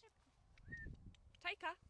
szybko. Czajka!